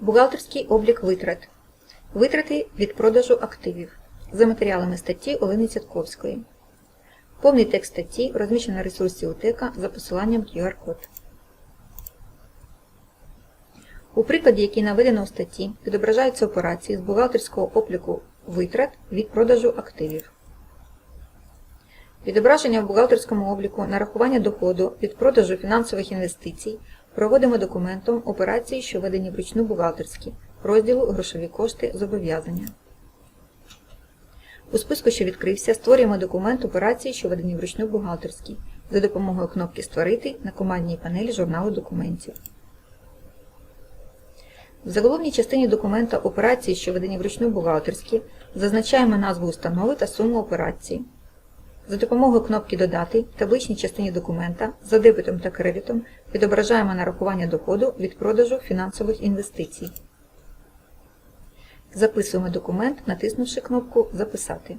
Бухгалтерський облік витрат. Витрати від продажу активів. За матеріалами статті Олени Цятковської. Повний текст статті розміщено на ресурсі УТЕКа за посиланням QR-код. У прикладі, який наведено у статті, відображаються операції з бухгалтерського обліку витрат від продажу активів. Відображення в бухгалтерському обліку нарахування доходу від продажу фінансових інвестицій проводимо документом операції, що введені вручну бухгалтерські, розділу Грошові кошти зобов'язання. У списку, що відкрився, створюємо документ операції, що введені вручну бухгалтерські, за допомогою кнопки Створити на командній панелі журналу документів. В заголовній частині документа операції, що введені вручну бухгалтерські, зазначаємо назву установи та суму операції. За допомогою кнопки Додати в табличній частині документа за дебетом та кредитом відображаємо нарахування доходу від продажу фінансових інвестицій. Записуємо документ, натиснувши кнопку Записати.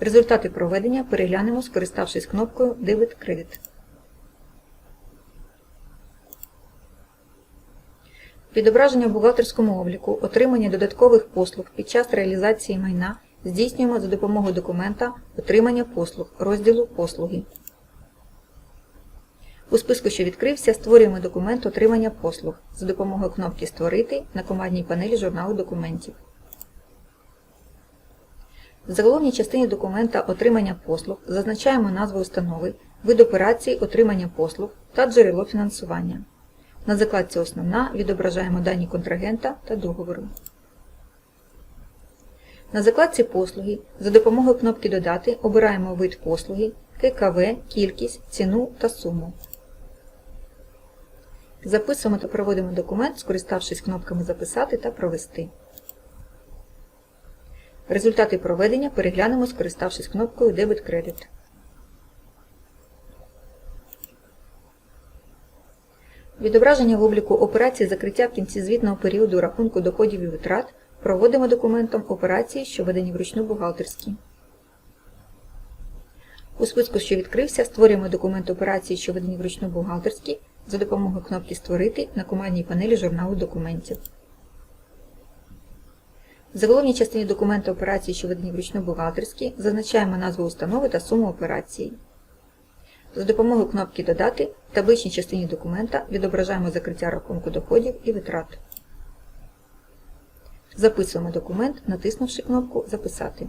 Результати проведення переглянемо, скориставшись кнопкою Дебет-кредит. Відображення в бухгалтерському обліку, отримання додаткових послуг під час реалізації майна здійснюємо за допомогою документа Отримання послуг розділу Послуги. У списку, що відкрився, створюємо документ Отримання послуг за допомогою кнопки Створити на командній панелі журналу документів. В заголовній частині документа Отримання послуг зазначаємо назву установи, вид операції отримання послуг та джерело фінансування. На закладці Основна відображаємо дані контрагента та договору. На закладці Послуги за допомогою кнопки Додати обираємо вид послуги, ККВ, кількість, ціну та суму. Записуємо та проводимо документ, скориставшись кнопками Записати та Провести. Результати проведення переглянемо, скориставшись кнопкою Дебет-кредит. Відображення в обліку операції закриття в кінці звітного періоду рахунку доходів і витрат проводимо документом операції, що ведені вручну бухгалтерські. У списку, що відкрився, створюємо документ операції, що ведені вручну бухгалтерські, за допомогою кнопки Створити на командній панелі журналу документів. В заголовній частині документа операції, що ведені вручну бухгалтерські, зазначаємо назву установи та суму операції. За допомогою кнопки Додати в табличній частині документа відображаємо закриття рахунку доходів і витрат. Записуємо документ, натиснувши кнопку Записати.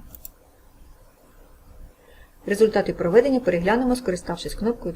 Результати проведення переглянемо, скориставшись кнопкою